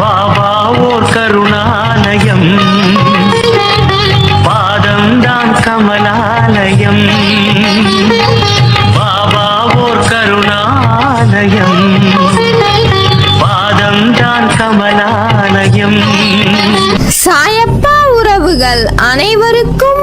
பாபா ஓர் கருணாலயம். பாதம்தான் கமலாலயம். பாபா ஓர் கருணாலயம். பாதம்தான் கமலாலயம். சாயப்பா உறவுகள் அனைவருக்கும்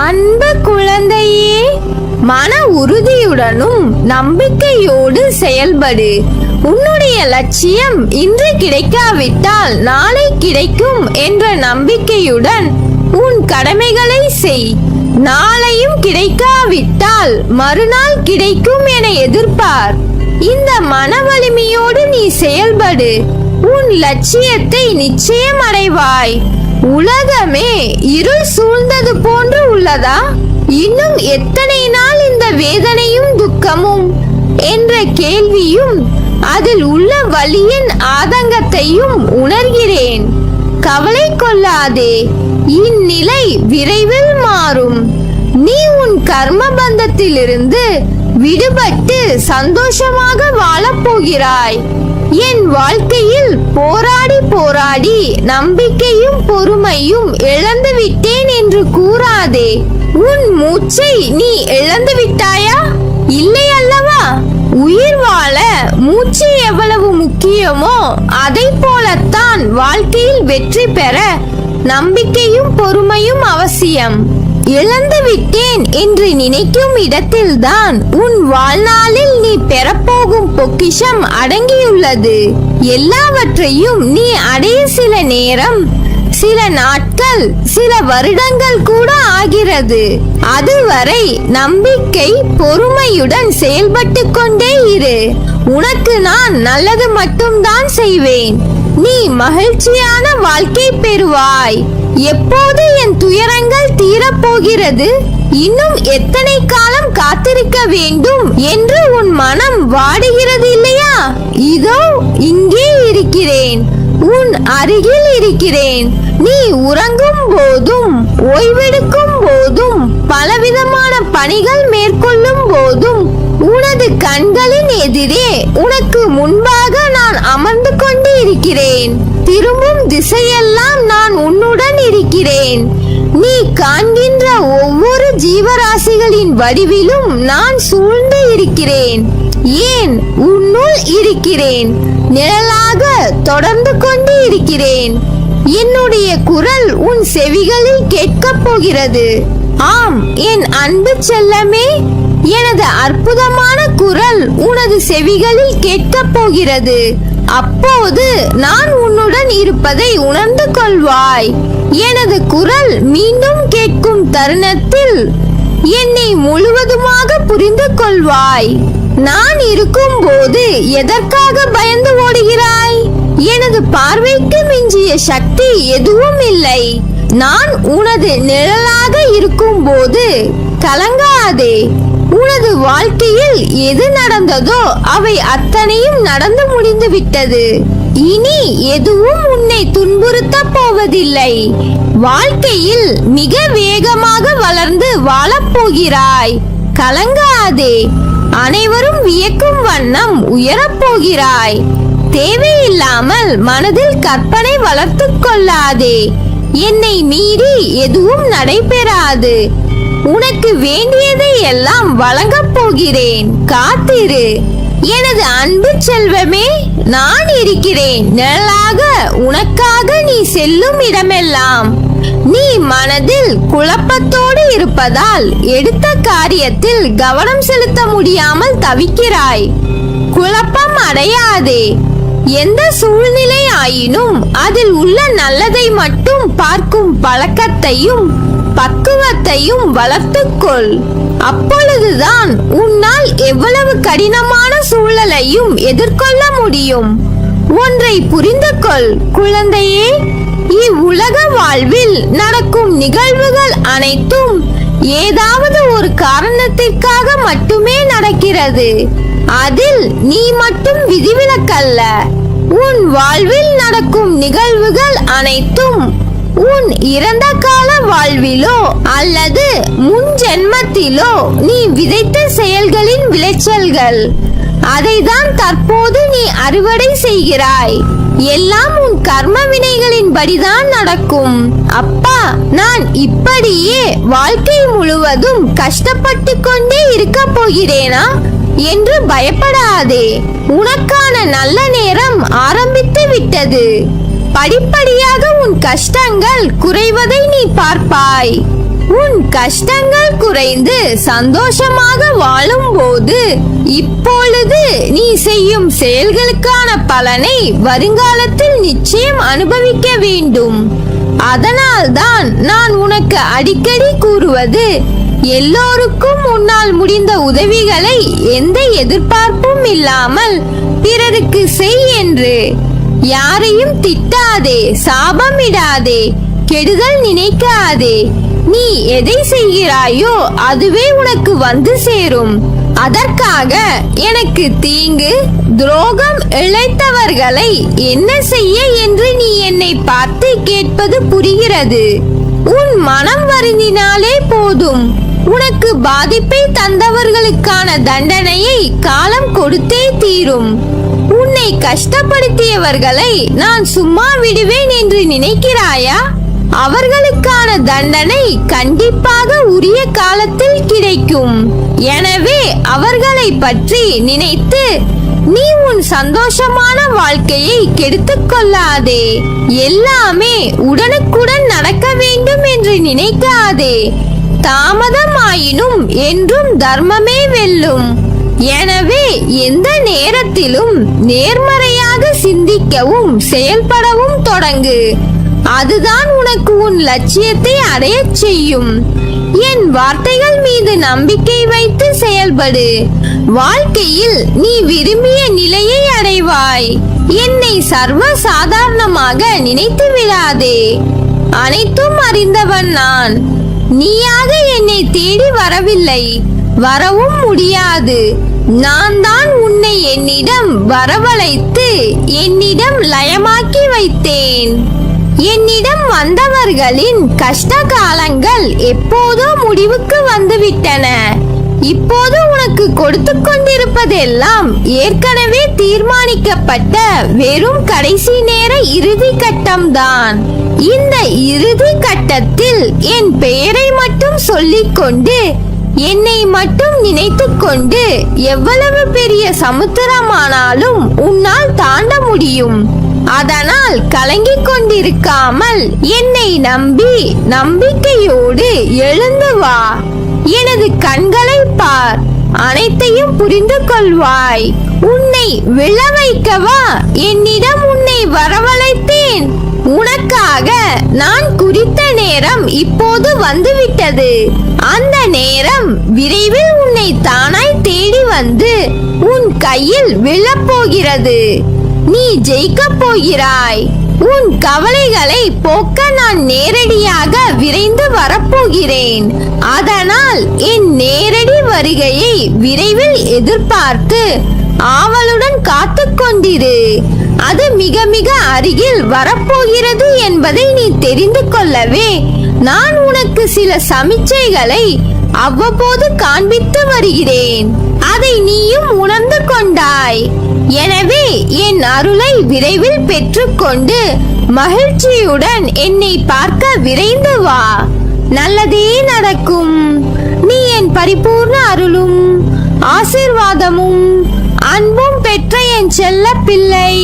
அன்பு குழந்தையே மன உறுதியுடனும் நம்பிக்கையோடு செயல்படு. உன்னுடைய லட்சியம் இன்று கிடைக்காவிட்டால் நாளை கிடைக்கும் என்ற நம்பிக்கையுடன் உன் கடமைகளை செய். நாளையும் கிடைக்காவிட்டால் மறுநாள் கிடைக்கும் என எதிர்பார். இந்த மன வலிமையோடு நீ செயல்படு. உன் லட்சியத்தை நிச்சயம் அடைவாய் உலகமே இருள் சூழ்ந்தது போன்று உள்ளதா? இன்னும் எத்தனை நாள் இந்த வேதனையும் துக்கமும்? என்ற கேள்வியும் அதில் உள்ள வழியின் ஆதங்கத்தையும் உணர்கிறேன். கவலை கொள்ளாதே இந்நிலை விரைவில் மாறும். நீ உன் கர்ம பந்தத்திலிருந்து விடுபட்டு சந்தோஷமாக வாழப் போகிறாய். என் வாழ்க்கையில் போராடி போராடி நம்பிக்கையும் பொறுமையும் இழந்து விட்டேன் என்று கூறாதே. உன் மூச்சை நீ இழந்து விட்டாயா? இல்லை அல்லவா? உயிர் வாழ மூச்சு எவ்வளவு முக்கியமோ அதை போலத்தான் வாழ்க்கையில் வெற்றி பெற நம்பிக்கையும் பொறுமையும் அவசியம். இழந்து விட்டேன் என்று நினைக்கும் இடத்தில்தான் உன் வாழ்நாளில் நீ பொக்கிஷம் அடங்கியுள்ளது. எல்லாவற்றையும் நீ அடைய சில நேரம் சில நாட்கள் சில வருடங்கள் கூட ஆகிறது. அதுவரை நம்பிக்கை பொறுமையுடன் செயல்பட்டு கொண்டே இரு. உனக்கு நான் நல்லது மட்டும்தான் செய்வேன். நீ மகிழ்ச்சியான வாழ்க்கை பெறுவாய். எப்போது என் துயரங்கள் தீரப்போகிறது? இன்னும் எத்தனை காலம் காத்திருக்க வேண்டும் என்று உன் மனம் வாடுகிறது இல்லையா இதோ இங்கே இருக்கிறேன். உன் அருகில் இருக்கிறேன். நீ உறங்கும் போதும் ஓய்வெடுக்கும் போதும் பலவிதமான பணிகள் மேற்கொள்ளும் போதும் உனது கண்களின் எதிரே உனக்கு முன்பாக நான் அமர்ந்து கொண்டு இருக்கிறேன் திரும்பும் திசையெல்லாம் நான் உன்னுடன் இருக்கிறேன். நீ காண்கின்ற ஒவ்வொரு வடிவிலும் நான் சூழ்ந்து இருக்கிறேன். ஏன்? உன்னுள் இருக்கிறேன். நிழலாக தொடர்ந்து கொண்டு இருக்கிறேன். என்னுடைய குரல் உன் செவிகளில் கேட்கப் போகிறது. ஆம் என் அன்பு செல்லமே எனது அற்புதமான குரல் உனது செவிகளில் கேட்கப் போகிறது. அப்போது நான் உன்னுடன் இருப்பதை உணர்ந்து கொள்வாய். எனது குரல் மீண்டும் கேட்கும் தருணத்தில் என்னை முழுவதுமாக புரிந்து கொள்வாய். நான் இருக்கும் போது எதற்காக பயந்து ஓடுகிறாய்? எனது பார்வைக்கு மிஞ்சிய சக்தி எதுவும் இல்லை. நான் உனது நிழலாக இருக்கும் போது கலங்காதே. உனது வாழ்க்கையில் எது நடந்ததோ அவை அத்தனையும் நடந்து முடிந்து விட்டது இனி எதுவும் உன்னை துன்புறுத்த போவதில்லை. வாழ்க்கையில் மிக வேகமாக வளர்ந்து வாழப்போகிறாய். கலங்காதே. அனைவரும் வியக்கும் வண்ணம் உயரப் போகிறாய் தேவையில்லாமல் மனதில் கற்பனை வளர்த்துக் கொள்ளாதே. என்னை மீறி எதுவும் நடைபெறாது. உனக்கு வேண்டியதை எல்லாம் வழங்கப் போகிறேன். காத்திரு. எனது அன்பு செல்வமே நான் இருக்கிறேன். நிழலாக உனக்காக நீ செல்லும் இடமெல்லாம். நீ மனதில் குழப்பத்தோடு இருப்பதால் எடுத்த காரியத்தில் கவனம் செலுத்த முடியாமல் தவிக்கிறாய். குழப்பம் அடையாதே. எந்த சூழ்நிலை ஆயினும் அதில் உள்ள நல்லதை மட்டும் பார்க்கும் பழக்கத்தையும் பக்குவத்தையும் வளர்த்துக்கொள். அப்பொழுதுதான் உன்னால் எவ்வளவு கடினமான சூழலையும் எதிர்கொள்ள முடியும். ஒன்றை புரிந்து கொள் குழந்தையே. இவ்வுலக வாழ்வில் நடக்கும் நிகழ்வுகள் அனைத்தும் ஏதாவது ஒரு காரணத்திற்காக மட்டுமே நடக்கிறது. அதில் நீ மட்டும் விதிவிலக்கல்ல. உன் வாழ்வில் நடக்கும் நிகழ்வுகள் அனைத்தும் உன் இறந்த கால வாழ்விலோ அல்லது முன் ஜென்மத்திலோ நீ விதைத்த செயல்களின் விளைச்சல்கள். அதைதான் தற்போது நீ அறுவடை செய்கிறாய். எல்லாம் உன் கர்ம வினைகளின் படிதான் நடக்கும். அப்பா நான் இப்படியே வாழ்க்கை முழுவதும் கஷ்டப்பட்டு கொண்டே இருக்க போகிறேனா? என்று பயப்படாதே. உனக்கான நல்ல நேரம் ஆரம்பித்து விட்டது. படிப்படியாக உன் கஷ்டங்கள் குறைவதை நீ பார்ப்பாய். உன் கஷ்டங்கள் குறைந்து சந்தோஷமாக வாழும்போது இப்பொழுது நீ செய்யும் செயல்களுக்கான பலனை வருங்காலத்தில் நிச்சயம் அனுபவிக்க வேண்டும். அதனால்தான் நான் உனக்கு அடிக்கடி கூறுவது எல்லோருக்கும் உன்னால் முடிந்த உதவிகளை எந்த எதிர்பார்ப்பும் இல்லாமல் பிறருக்கு செய் என்று. யாரையும் திட்டாதே சாபமிடாதே கெடுதல் நினைக்காதே. நீ எதை செய்கிறாயோ அதுவே உனக்கு வந்து சேரும். அதற்காக எனக்கு தீங்கு துரோகம் இழைத்தவர்களை என்ன செய்ய என்று நீ என்னை பார்த்து கேட்பது புரிகிறது. உன் மனம் வருந்தினாலே போதும். உனக்கு பாதிப்பை தந்தவர்களுக்கான தண்டனையை காலம் கொடுத்தே தீரும். உன்னை கஷ்டப்படுத்தியவர்களை நான் சும்மா விடுவேன் என்று நினைக்கிறாயா? அவர்களுக்கான தண்டனை கண்டிப்பாக உரிய காலத்தில் கிடைக்கும். எனவே அவர்களை பற்றி நினைத்து நீ உன் சந்தோஷமான வாழ்க்கையை கெடுத்துக் கொள்ளாதே. எல்லாமே உடனுக்குடன் நடக்க வேண்டும் என்று நினைக்காதே. தாமதமாயினும் என்றும் தர்மமே வெல்லும். எனவே எந்த நேரத்திலும் நேர்மறையாக சிந்திக்கவும் செயல்படவும் தொடங்கு. அதுதான் உனக்கு உன் லட்சியத்தை அடையச் செய்யும். என் வார்த்தைகள் மீது நம்பிக்கை வைத்து செயல்படு. வாழ்க்கையில் நீ விரும்பிய நிலையை அடைவாய். என்னை சர்வ சாதாரணமாக நினைத்து விடாதே. அனைத்தும் அறிந்தவன் நான். நீயாக என்னை தேடி வரவில்லை. வரவும் முடியாது. நான் தான் உன்னை என்னிடம் வரவழைத்து என்னிடம் லயமாக்கி வைத்தேன். என்னிடம் வந்தவர்களின் கஷ்ட காலங்கள் எப்போதோ முடிவுக்கு வந்துவிட்டன. இப்போது உனக்கு கொடுத்து கொண்டிருப்பதெல்லாம் ஏற்கனவே தீர்மானிக்கப்பட்ட வெறும் கடைசி நேர இறுதி கட்டம்தான். இந்த இறுதி கட்டத்தில் என் பெயரை மட்டும் சொல்லிக்கொண்டு என்னை மட்டும் நினைத்து கொண்டு எவ்வளவு பெரிய சமுத்திரமானாலும் உன்னால் தாண்ட முடியும். அதனால் கலங்கிக் கொண்டிருக்காமல் என்னை நம்பி நம்பிக்கையோடு எழுந்து வா. எனது கண்களை பார். அனைத்தையும் புரிந்து கொள்வாய். உன்னை விழ வைக்கவா? என்னிடம் உன்னை வரவழைத்தேன். உனக்காக நான் குறித்த நேரம் இப்போது வந்துவிட்டது. அந்த நேரம் விரைவில் உன்னை தானாய் தேடி வந்து உன் கையில் விழப்போகிறது நீ ஜெயிக்கப் போகிறாய். உன் கவலைகளை போக்க நான் நேரடியாக விரைந்து வரப்போகிறேன். அதனால் என் நேரடி வருகையை விரைவில் எதிர்பார்த்து ஆவலுடன் காத்து கொண்டிரு அது மிக மிக அருகில் வரப்போகிறது என்பதை நீ தெரிந்து கொள்ளவே. நான் உனக்கு சில சமிச்சைகளை அவ்வப்போது காண்பித்து வருகிறேன். அதை நீயும் உணர்ந்து கொண்டாய். எனவே என் அருளை விரைவில் பெற்றுக்கொண்டு மகிழ்ச்சியுடன் என்னை பார்க்க விரைந்து வா. நல்லதே நடக்கும். நீ என் பரிபூர்ண அருளும் ஆசிர்வாதமும் அன்பும் பெற்ற என் செல்ல பிள்ளை.